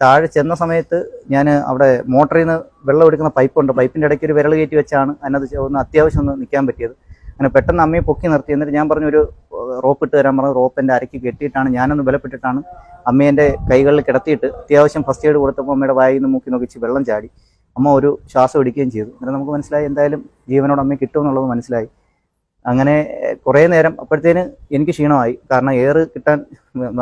താഴെ ചെന്ന സമയത്ത് ഞാൻ അവിടെ മോട്ടറിൽ നിന്ന് വെള്ളം എടുക്കുന്ന പൈപ്പുണ്ട്. പൈപ്പിന്റെ ഇടയ്ക്ക് ഒരു വിരൽ കയറ്റി വെച്ചാണ് അതിനകത്ത് ഒന്ന് അത്യാവശ്യം ഒന്ന് നിൽക്കാൻ പറ്റിയത്. അങ്ങനെ പെട്ടെന്ന് അമ്മയെ പൊക്കി നിർത്തി. എന്നിട്ട് ഞാൻ പറഞ്ഞു ഒരു റോപ്പ് ഇട്ട് തരാൻ പറഞ്ഞു റോപ്പ് എന്റെ അരയ്ക്ക് കെട്ടിയിട്ടാണ് ഞാനൊന്ന് ബലപ്പെട്ടിട്ടാണ് അമ്മേന്റെ കൈകളിൽ കിടത്തിയിട്ട് അത്യാവശ്യം ഫസ്റ്റ് എയ്ഡ് കൊടുത്തപ്പോൾ അമ്മയുടെ വായിൽ നിന്ന് മൂക്കി നോക്കിച്ച് വെള്ളം ചാടി. അമ്മ ഒരു ശ്വാസം എടുക്കുകയും ചെയ്തു. എന്നിട്ട് നമുക്ക് മനസ്സിലായി എന്തായാലും ജീവനോട് അമ്മയെ കിട്ടുമെന്നുള്ളത് മനസ്സിലായി. അങ്ങനെ കുറേ നേരം അപ്പോഴത്തേന് എനിക്ക് ക്ഷീണമായി. കാരണം എയർ കിട്ടാൻ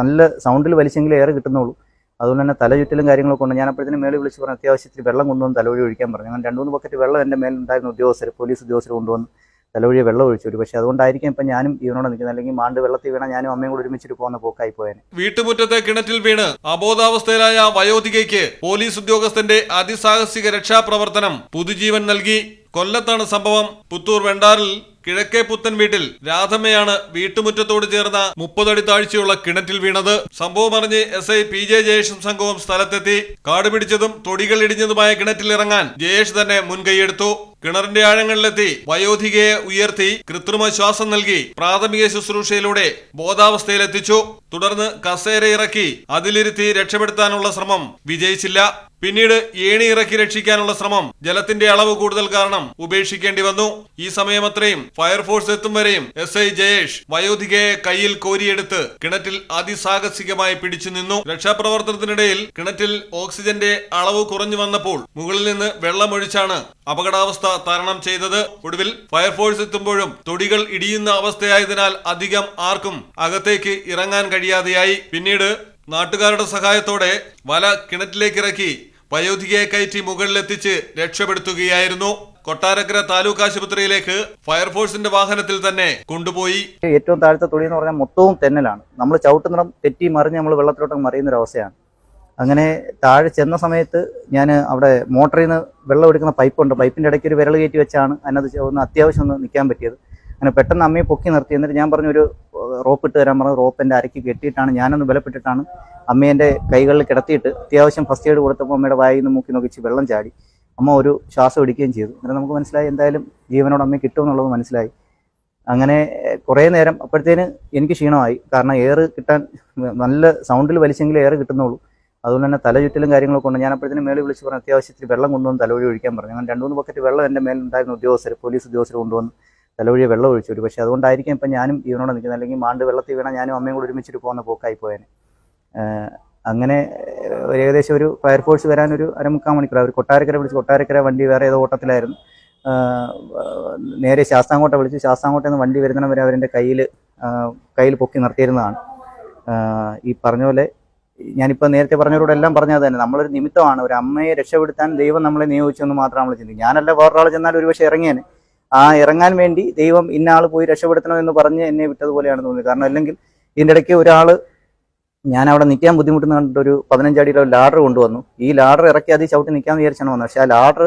നല്ല സൗണ്ടിൽ വലിച്ചെങ്കിൽ എയർ കിട്ടുന്നുള്ളൂ. അതുകൊണ്ട് തന്നെ തലചുറ്റലും കാര്യങ്ങളൊക്കെ ഉണ്ട്. ഞാൻ അപ്പോഴത്തേന് മേളിൽ വിളിച്ച് പറഞ്ഞു അത്യാവശ്യത്തിൽ വെള്ളം കൊണ്ടുവന്ന് തലവഴി ഒഴിക്കാൻ പറഞ്ഞു. ഞാൻ രണ്ട് മൂന്ന് ബക്കറ്റ് വെള്ളം എന്റെ മേലുണ്ടായിരുന്ന ഉദ്യോഗസ്ഥർ പോലീസ് ഉദ്യോഗസ്ഥർ കൊണ്ടുവന്ന് തലവഴി വെള്ളം ഒഴിച്ചു പക്ഷേ അതുകൊണ്ടായിരിക്കും ഇപ്പം ഞാനും ഇവനോട് നിൽക്കുന്നത്. അല്ലെങ്കിൽ മാണ്ട് വെള്ളത്തിൽ വീണാൽ ഞാനും അമ്മയും കൂടി ഒരുമിച്ചിട്ട് പോകുന്ന പോക്കായി പോയേനെ. വീട്ടുമുറ്റത്തെ കിണറ്റിൽ വീണ് അബോധാവസ്ഥയിലായ വയോധികയ്ക്ക് പോലീസ് ഉദ്യോഗസ്ഥന്റെ അതിസാഹസിക രക്ഷാപ്രവർത്തനം പുതുജീവൻ നൽകി. കൊല്ലത്താണ് സംഭവം. പുത്തൂർ വെണ്ടാറിൽ കിഴക്കേ പുത്തൻ വീട്ടിൽ രാധമ്മയാണ് വീട്ടുമുറ്റത്തോട് ചേർന്ന മുപ്പതടി താഴ്ചയുള്ള കിണറ്റിൽ വീണത്. സംഭവം അറിഞ്ഞ് എസ് ഐ പി ജെ ജയേഷും സംഘവും സ്ഥലത്തെത്തി. കാടുപിടിച്ചതും തൊടികൾ ഇടിഞ്ഞതുമായ കിണറ്റിൽ ഇറങ്ങാൻ ജയേഷ് തന്നെ മുൻകൈയെടുത്തു. കിണറിന്റെ ആഴങ്ങളിലെത്തി വയോധികയെ ഉയർത്തി കൃത്രിമ ശ്വാസം നൽകി പ്രാഥമിക ശുശ്രൂഷയിലൂടെ ബോധാവസ്ഥയിലെത്തിച്ചു. തുടർന്ന് കസേര ഇറക്കി അതിലിരുത്തി രക്ഷപ്പെടുത്താനുള്ള ശ്രമം വിജയിച്ചില്ല. പിന്നീട് ഏണി ഇറക്കി രക്ഷിക്കാനുള്ള ശ്രമം ജലത്തിന്റെ അളവ് കൂടുതൽ കാരണം ഉപേക്ഷിക്കേണ്ടി വന്നു. ഈ സമയമത്രയും ഫയർഫോഴ്സ് എത്തും വരെയും എസ് ഐ ജയേഷ് വയോധികയെ കയ്യിൽ കോരിയെടുത്ത് കിണറ്റിൽ അതിസാഹസികമായി പിടിച്ചു നിന്നു. രക്ഷാപ്രവർത്തനത്തിനിടയിൽ കിണറ്റിൽ ഓക്സിജന്റെ അളവ് കുറഞ്ഞു വന്നപ്പോൾ മുകളിൽ നിന്ന് വെള്ളമൊഴിച്ചാണ് അപകടാവസ്ഥ തരണം ചെയ്തത്. ഒടുവിൽ ഫയർഫോഴ്സ് എത്തുമ്പോഴും തൊടികൾ ഇടിയുന്ന അവസ്ഥയായതിനാൽ അധികം ആർക്കും അകത്തേക്ക് ഇറങ്ങാൻ കഴിയാതെയായി. പിന്നീട് നാട്ടുകാരുടെ സഹായത്തോടെ വല കിണറ്റിലേക്ക് ഇറക്കി വയോധികയെ കയറ്റി മുകളിലെത്തിച്ച് രക്ഷപ്പെടുത്തുകയായിരുന്നു. കൊട്ടാരക്കര താലൂക്ക് ആശുപത്രിയിലേക്ക് ഫയർഫോഴ്സിന്റെ വാഹനത്തിൽ തന്നെ കൊണ്ടുപോയി. ഏറ്റവും താഴത്തെ തൊടി എന്ന് പറഞ്ഞാൽ മൊത്തവും തെന്നലാണ്. നമ്മൾ ചവിട്ടുന്നിടം തെറ്റി മറിഞ്ഞ് നമ്മൾ വെള്ളത്തിലോട്ട് മറിയുന്ന ഒരു അവസ്ഥയാണ്. അങ്ങനെ താഴെ ചെന്ന സമയത്ത് ഞാൻ അവിടെ മോട്ടറിൽ നിന്ന് വെള്ളം എടുക്കുന്ന പൈപ്പുണ്ട്. പൈപ്പിന്റെ ഇടയ്ക്ക് ഒരു വിരൽ കയറ്റി വെച്ചാണ് അതിനകത്ത് ഒന്ന് അത്യാവശ്യം ഒന്ന് നിൽക്കാൻ പറ്റിയത്. അങ്ങനെ പെട്ടെന്ന് അമ്മയെ പൊക്കി നിർത്തി. എന്നിട്ട് ഞാൻ പറഞ്ഞു ഒരു റോപ്പ് ഇട്ട് തരാൻ പറഞ്ഞു. റോപ്പ് എന്റെ അരയ്ക്ക് കെട്ടിയിട്ടാണ് ഞാനൊന്ന് ബലപ്പെട്ടിട്ടാണ് അമ്മേന്റെ കൈകളിൽ കിടത്തിയിട്ട് അത്യാവശ്യം ഫസ്റ്റ് എയ്ഡ് കൊടുത്തപ്പോൾ അമ്മയുടെ വായിൽ നിന്ന് മൂക്കി നോക്കിച്ച് വെള്ളം ചാടി. അമ്മ ഒരു ശ്വാസം എടുക്കുകയും ചെയ്തു. അങ്ങനെ നമുക്ക് മനസ്സിലായി എന്തായാലും ജീവനോട് അമ്മയെ കിട്ടുമെന്നുള്ളത് മനസ്സിലായി. അങ്ങനെ കുറേ നേരം അപ്പോഴത്തേന് എനിക്ക് ക്ഷീണമായി. കാരണം എയർ കിട്ടാൻ നല്ല സൗണ്ടിൽ വലിച്ചെങ്കിൽ എയർ കിട്ടുന്നുള്ളൂ. അതുകൊണ്ട് തന്നെ തലചുറ്റലും കാര്യങ്ങളൊക്കെ ഉണ്ട്. ഞാൻ അപ്പോഴത്തേന് മേളിൽ വിളിച്ച് പറഞ്ഞു അത്യാവശ്യത്തിൽ വെള്ളം കൊണ്ടുവന്ന് തലവഴി ഒഴിക്കാൻ പറഞ്ഞു. അങ്ങനെ രണ്ട് മൂന്ന് ബക്കറ്റ് വെള്ളം എന്റെ മേലുണ്ടായിരുന്ന ഉദ്യോഗസ്ഥർ പോലീസ് ഉദ്യോഗസ്ഥർ കൊണ്ടുവന്ന് തലവഴി വെള്ളം ഒഴിച്ചു ഒരു പക്ഷേ അതുകൊണ്ടായിരിക്കും ഇപ്പം ഞാനും ഇവനോട് നിൽക്കുന്നത്. അല്ലെങ്കിൽ മാണ്ട് വെള്ളത്തിൽ വീണാൽ ഞാനും അമ്മയും കൂടെ ഒരുമിച്ചിട്ട് പോകുന്ന പോക്കായി പോയേനെ. അങ്ങനെ ഏകദേശം ഒരു ഫയർഫോഴ്സ് വരാനൊരു അരമുക്കാൽ മണിക്കൂർ അവർ കൊട്ടാരക്കര വിളിച്ച് കൊട്ടാരക്കര വണ്ടി വേറെ ഏതോ ഓട്ടത്തിലായിരുന്നു. നേരെ ശാസ്താംകോട്ട വിളിച്ച് ശാസ്താംകോട്ടയിൽ നിന്ന് വണ്ടി വരുന്നവരെ അവരെ കയ്യിൽ കയ്യിൽ പൊക്കി നിർത്തിയിരുന്നതാണ്. ഈ പറഞ്ഞ പോലെ ഞാനിപ്പോൾ നേരത്തെ പറഞ്ഞവരോട് പറഞ്ഞവരോടെല്ലാം പറഞ്ഞത് തന്നെ. നമ്മളൊരു നിമിത്തമാണ് ഒരു അമ്മയെ രക്ഷപ്പെടുത്താൻ ദൈവം നമ്മളെ നിയോഗിച്ചെന്ന് മാത്രം നമ്മൾ ചിന്തിക്കും ഞാനല്ല വേറൊരാൾ ചെന്നാൽ ഒരുപക്ഷെ ഇറങ്ങിയേനെ. ആ ഇറങ്ങാൻ വേണ്ടി ദൈവം ഇന്ന ആൾ പോയി രക്ഷപ്പെടുത്തണം എന്ന് പറഞ്ഞ് എന്നെ വിട്ടതുപോലെയാണ് തോന്നിയത്. കാരണം അല്ലെങ്കിൽ ഇതിന്റെ ഇടയ്ക്ക് ഒരാൾ ഞാൻ അവിടെ നിൽക്കാൻ ബുദ്ധിമുട്ടെന്ന് കണ്ടിട്ട് ഒരു ഒരു ലാഡർ കൊണ്ടുവന്നു. ഈ ലാഡർ ഇറക്കി അതിൽ ചവിട്ടി നിൽക്കാമെന്ന് വിചാരിച്ചാണ് വന്നത്. പക്ഷേ ആ ലാഡർ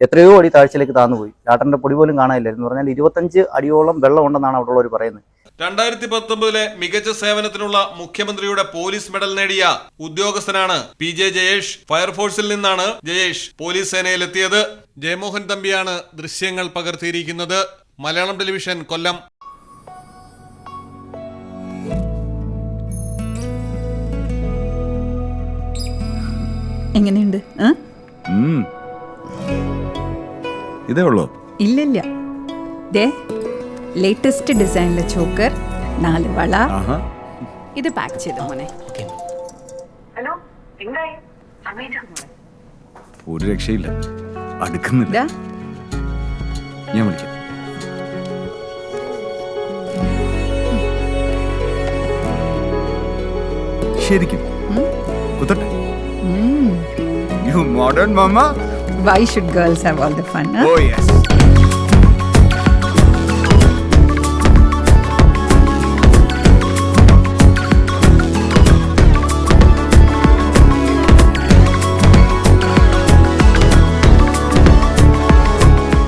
എത്രയോ അടി താഴ്ചയിലേക്ക് താന്നുപോയി. ലാഡറിന്റെ പൊടി പോലും കാണാനില്ലായിരുന്നു. പറഞ്ഞാൽ ഇരുപത്തഞ്ച് അടിയോളം വെള്ളം ഉണ്ടെന്നാണ് അവിടെ ഉള്ളവർ പറയുന്നത്. രണ്ടായിരത്തി പത്തൊമ്പതിലെ മികച്ച സേവനത്തിനുള്ള മുഖ്യമന്ത്രിയുടെ പോലീസ് മെഡൽ നേടിയ ഉദ്യോഗസ്ഥനാണ് പി ജെ ജയേഷ്. ഫയർഫോഴ്സിൽ നിന്നാണ് ജയേഷ് പോലീസ് സേനയിലെത്തിയത്. ജയമോഹൻ തമ്പിയാണ് ദൃശ്യങ്ങൾ പകർത്തിയിരിക്കുന്നത്. മലയാളം ടെലിവിഷൻ കൊല്ലം. എങ്ങനെയുണ്ട്. ഇതേ ഉള്ളോ? ഇല്ലില്ല. ദേ ലേറ്റസ്റ്റ് ഡിസൈനിലെ ചോക്കർ നാല് വള. ഇത് പാക്ക് ചെയ്ത മോനെ? ഒരു രക്ഷയില്ല. അടുക്കുന്നില്ല. ഞാൻ വിളിക്കാം. ശരിക്കും. കുത്തട്ടെ. You modern mamma why should girls have all the fun oh yes